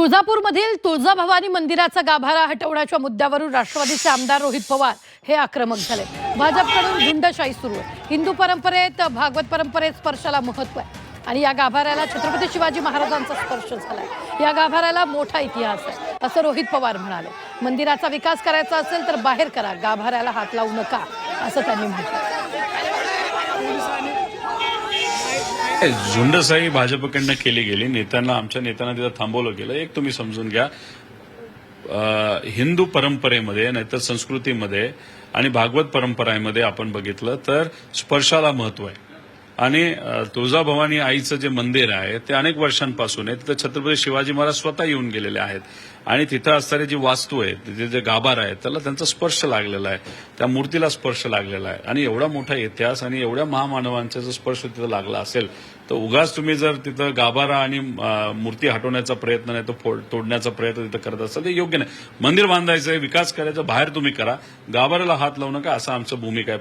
तुळजापूरमधील तुळजाभवानी मंदिराचा गाभारा हटवण्याच्या मुद्द्यावरून राष्ट्रवादीचे आमदार रोहित पवार हे आक्रमक झाले. भाजपकडून झुंडशाही सुरू आहे. हिंदू परंपरेत भागवत परंपरेत स्पर्शाला महत्त्व आहे. आणि या गाभाऱ्याला छत्रपती शिवाजी महाराजांचा स्पर्श झालाय. या गाभाऱ्याला मोठा इतिहास आहे असं रोहित पवार म्हणाले. मंदिराचा विकास करायचा असेल तर बाहेर करा. गाभाऱ्याला हात लावू नका असं त्यांनी म्हटलं. झुंडसाई भाजपकडनं केली गेली. नेत्यांना आमच्या नेत्यांना तिथं थांबवलं गेलं. एक तुम्ही समजून घ्या. हिंदू परंपरेमध्ये नाहीतर संस्कृतीमध्ये आणि भागवत परंपरामध्ये आपण बघितलं तर स्पर्शाला महत्त्व आहे. आणि तुळजाभवानी आईचं जे मंदिर आहे ते अनेक वर्षांपासून आहे. तिथं छत्रपती शिवाजी महाराज स्वतः येऊन गेलेले आहेत. आणि तिथं असणारी जी वास्तू आहे तिथे जे गाभार आहे त्याला त्यांचा स्पर्श लागलेला आहे. त्या मूर्तीला स्पर्श लागलेला आहे. आणि एवढा मोठा इतिहास आणि एवढ्या महामानवांचा जर स्पर्श तिथं लागला असेल तर उगाच तुम्ही जर तिथं गाभारा आणि मूर्ती हटवण्याचा प्रयत्न नाही तर फोड- तोडण्याचा प्रयत्न तिथं करत असाल ते योग्य नाही. मंदिर बांधायचंय विकास करायचा बाहेर तुम्ही करा. गाभाऱ्याला हात लावू नका असं आमचं भूमिका आहे.